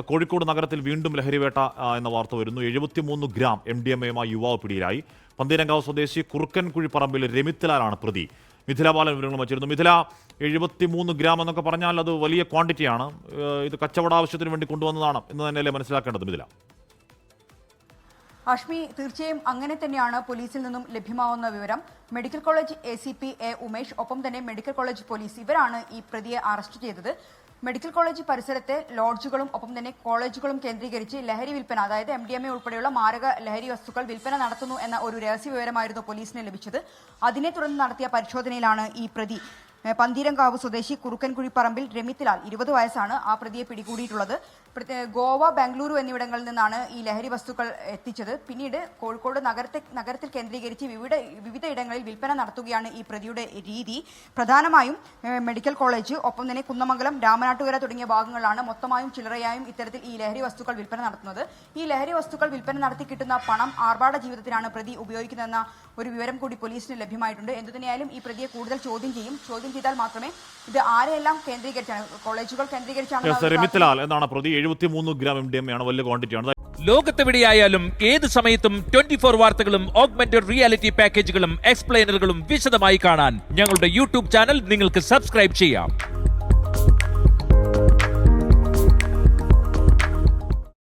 കോഴിക്കോട് നഗരത്തിൽ വീണ്ടും ലഹരിവേട്ട എന്ന വാർത്ത വരുന്നു. എഴുപത്തിമൂന്ന് ഗ്രാം എം ഡി എം എയുമായി യുവാവ് പിടിയിലായി. പന്തീരങ്കാവ് സ്വദേശി കുറുക്കൻകുഴി പറമ്പിൽ രമിത്തിലാലാണ് പ്രതി. മിഥില ബാലൻ വിവരങ്ങൾ വച്ചിരുന്നു. മിഥില എഴുപത്തിമൂന്ന് ഗ്രാം എന്നൊക്കെ പറഞ്ഞാൽ അത് വലിയ ക്വാണ്ടിറ്റിയാണ്. ഇത് കച്ചവട ആവശ്യത്തിന് വേണ്ടി കൊണ്ടുവന്നതാണ് എന്ന് തന്നെയല്ലേ മനസ്സിലാക്കേണ്ടത് മിഥില? അഷ്മി തീർച്ചയായും അങ്ങനെ തന്നെയാണ് പോലീസിൽ നിന്നും ലഭ്യമാവുന്ന വിവരം. Medical college A C P A Umesh ഒപ്പം തന്നെ മെഡിക്കൽ കോളേജ് പോലീസ് ഇവരാണ് ഈ പ്രതിയെ അറസ്റ്റ് ചെയ്തത്. മെഡിക്കൽ കോളേജ് പരിസരത്തെ ലോഡ്ജുകളും ഒപ്പം തന്നെ കോളേജുകളും കേന്ദ്രീകരിച്ച് ലഹരി വിൽപ്പന അതായത് എം ഡി എം എ ഉൾപ്പെടെയുള്ള മാരക ലഹരി വസ്തുക്കൾ വിൽപ്പന നടത്തുന്നു എന്ന ഒരു രഹസ്യ വിവരമായിരുന്നു പോലീസിന് ലഭിച്ചത്. അതിനെ തുടർന്ന് നടത്തിയ പരിശോധനയിലാണ് ഈ പ്രതി പന്തീരങ്കാവ് സ്വദേശി കുറുക്കൻകുഴി പറമ്പിൽ രമിത്തിലാൽ ഇരുപത് വയസ്സാണ്. ആ പ്രതിയെ പിടികൂടിയിട്ടുള്ളത്. ഗോവ ബാംഗ്ലൂരു എന്നിവിടങ്ങളിൽ നിന്നാണ് ഈ ലഹരി വസ്തുക്കൾ എത്തിച്ചത്. പിന്നീട് കോഴിക്കോട് നഗരത്തെ നഗരത്തിൽ കേന്ദ്രീകരിച്ച് വിവിധ വിവിധ ഇടങ്ങളിൽ വിൽപ്പന നടത്തുകയാണ് ഈ പ്രതിയുടെ രീതി. പ്രധാനമായും മെഡിക്കൽ കോളേജ് ഒപ്പം തന്നെ കുന്നമംഗലം രാമനാട്ടുകര തുടങ്ങിയ ഭാഗങ്ങളിലാണ് മൊത്തമായും ചില്ലറയായും ഇത്തരത്തിൽ ഈ ലഹരി വസ്തുക്കൾ വിൽപ്പന നടത്തുന്നത്. ഈ ലഹരി വസ്തുക്കൾ വിൽപ്പന നടത്തി കിട്ടുന്ന പണം ആർഭാട ജീവിതത്തിനാണ് പ്രതി ഉപയോഗിക്കുന്നതെന്ന ഒരു വിവരം കൂടി പോലീസിന് ലഭ്യമായിട്ടുണ്ട്. എന്തുതന്നെയായാലും ഈ പ്രതിയെ കൂടുതൽ ചോദ്യം ചെയ്യും. ചോദ്യം ചെയ്താൽ മാത്രമേ ഇത് ആരെയെല്ലാം കേന്ദ്രീകരിച്ചാണ് കോളേജുകൾ കേന്ദ്രീകരിച്ചാണ് എന്നാണ് പ്രതി? എഴുപത്തിമൂന്ന് ഗ്രാം എം ഡി എം ആണ് വലിയ ക്വാണ്ടിറ്റിയാണ് ലോകത്തെവിടെയായാലും ഏത് സമയത്തും ട്വന്റി ഫോർ വാർത്തകളും ഓഗ്മെന്റഡ് റിയാലിറ്റി പാക്കേജുകളും എക്സ്പ്ലെയിനറുകളും വിശദമായി കാണാൻ ഞങ്ങളുടെ യൂട്യൂബ് ചാനൽ നിങ്ങൾക്ക് സബ്സ്ക്രൈബ് ചെയ്യാം.